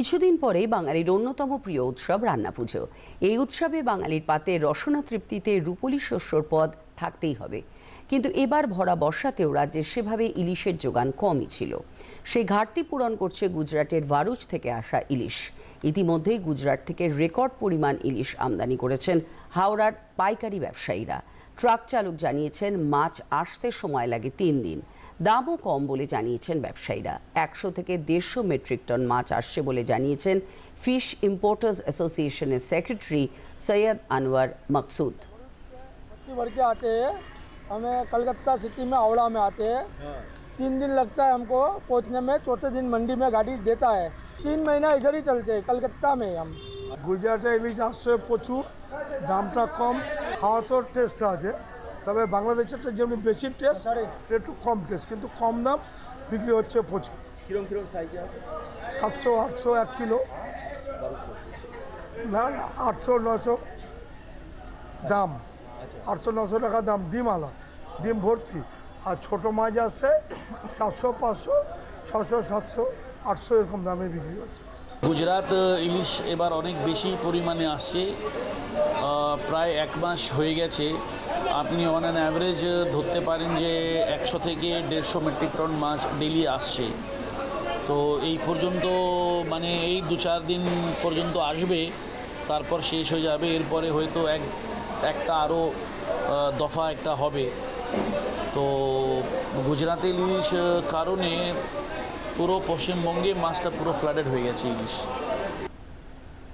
কিছুদিন পরে বাঙালির অন্যতম প্রিয় উৎসব রান্না পুজো এই উৎসবে বাঙালির পাতে রসনা তৃপ্তিতে রূপলি শস্যর পদ থাকতেই হবে। কিন্তু এবার ভরা বর্ষাতেও রাজ্যে সেভাবে ইলিশের যোগান কমই ছিল। সেই ঘাটতি পূরণ করছে গুজরাটের ভারুচ থেকে আসা ইলিশ। ইতিমধ্যেই গুজরাট থেকে রেকর্ড পরিমাণ ইলিশ আমদানি করেছেন হাওড়ার পাইকারি ব্যবসায়ীরা। ট্রাক চালক জানিয়েছেন, মাছ আসতে সময় লাগে তিন দিন। দামও কম বলে জানিয়েছেন ব্যবসায়ীরা। একশো থেকে দেড়শো মেট্রিক টন মাছ আসছে বলে জানিয়েছেন ফিশ ইম্পোর্টার্স অ্যাসোসিয়েশনের সেক্রেটারি সৈয়দ আনোয়ার মকসুদ। मच्छी भर के आते हैं हमें कलकत्ता सिटी में हावड़ा में आते हैं तीन दिन लगता है हमको पहुंचने में चौथे दिन मंडी में गाड़ी देता है तीन महीना इधर ही चलते हैं कलकत्ता में हम গুজরাটে ইলিশ আসছে প্রচুর দামটা কম খাওয়াতেও টেস্ট আছে তবে বাংলাদেশেরটা যেমনি বেশি টেস্ট একটু কম টেস্ট কিন্তু কম দাম বিক্রি হচ্ছে প্রচুর কিরম কিরম সাইজ আছে সাতশো আটশো এক কিলো না না আটশো নশো দাম আটশো নশো টাকা দাম, ডিম আলা। ডিম ভর্তি। আর ছোটো মাছ আসছে চারশো, পাঁচশো ছশো সাতশো, আটশো এরকম দামে বিক্রি হচ্ছে। গুজরাট ইলিশ এবার অনেক বেশি পরিমাণে আসছে। প্রায় এক মাস হয়ে গেছে। আপনি অন অ্যান অ্যাভারেজ ধরতে পারেন যে একশো থেকে দেড়শো মেট্রিক টন মাছ ডেলি আসছে। তো এই পর্যন্ত মানে এই দু চার দিন পর্যন্ত আসবে, তারপর শেষ হয়ে যাবে। এরপরে হয়তো এক একটা আরও দফা একটা হবে। তো গুজরাতে ইলিশ কারণে পুরো পশ্চিমবঙ্গে মাছটা পুরো ফ্লাডেড হয়ে গেছে ইলিশ।